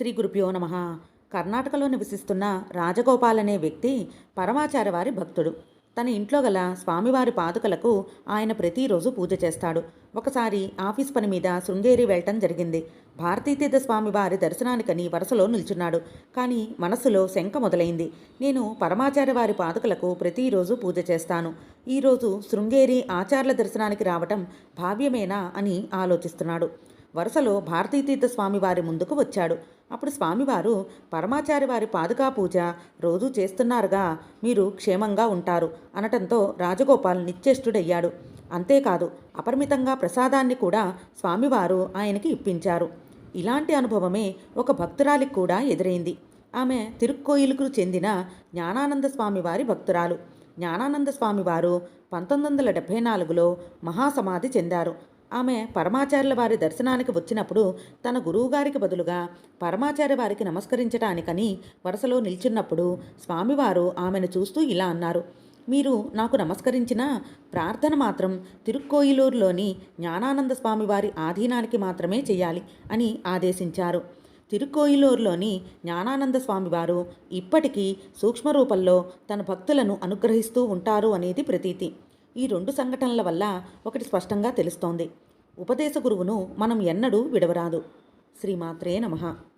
శ్రీ గురుభ్యో నమ. కర్ణాటకలో నివసిస్తున్న రాజగోపాల్ అనే వ్యక్తి పరమాచార్య వారి భక్తుడు. తన ఇంట్లో గల స్వామివారి పాదుకలకు ఆయన ప్రతిరోజు పూజ చేస్తాడు. ఒకసారి ఆఫీస్ పని మీద శృంగేరి వెళ్ళటం జరిగింది. భారతీతీర్థ స్వామివారి దర్శనానికని వరుసలో నిల్చున్నాడు. కానీ మనస్సులో శంక మొదలైంది. నేను పరమాచార్య వారి పాదుకలకు ప్రతిరోజు పూజ చేస్తాను. ఈరోజు శృంగేరి ఆచార్ల దర్శనానికి రావటం భావ్యమేనా అని ఆలోచిస్తున్నాడు. వరుసలో భారతీతీర్థ స్వామివారి ముందుకు వచ్చాడు. అప్పుడు స్వామివారు పరమాచారి వారి పాదుకా పూజ రోజూ చేస్తున్నారుగా మీరు క్షేమంగా ఉంటారు అనటంతో రాజగోపాల్ నిశ్చేష్టుడయ్యాడు. అంతేకాదు అపరిమితంగా ప్రసాదాన్ని కూడా స్వామివారు ఆయనకి ఇప్పించారు. ఇలాంటి అనుభవమే ఒక భక్తురాలికి కూడా ఎదురైంది. ఆమె తిరుక్కోయిలుకు చెందిన జ్ఞానానంద స్వామివారి భక్తురాలు. జ్ఞానానంద స్వామివారు పంతొమ్మిది వందల డెబ్భై నాలుగులో మహాసమాధి చెందారు. ఆమె పరమాచార్యుల వారి దర్శనానికి వచ్చినప్పుడు తన గురువుగారికి బదులుగా పరమాచార్య వారికి నమస్కరించటానికని వరుసలో నిల్చున్నప్పుడు స్వామివారు ఆమెను చూస్తూ ఇలా అన్నారు. మీరు నాకు నమస్కరించిన ప్రార్థన మాత్రం తిరుక్కోయిలూరులోని జ్ఞానానంద స్వామివారి ఆధీనానికి మాత్రమే చేయాలి అని ఆదేశించారు. తిరుక్కోయిలూరులోని జ్ఞానానంద స్వామివారు ఇప్పటికీ సూక్ష్మరూపంలో తన భక్తులను అనుగ్రహిస్తూ ఉంటారు అనేది ప్రతీతి. ఈ రెండు సంఘటనల వల్ల ఒకటి స్పష్టంగా తెలుస్తోంది. ఉపదేశ గురువును మనం ఎన్నడూ విడవరాదు. శ్రీమాత్రే నమః.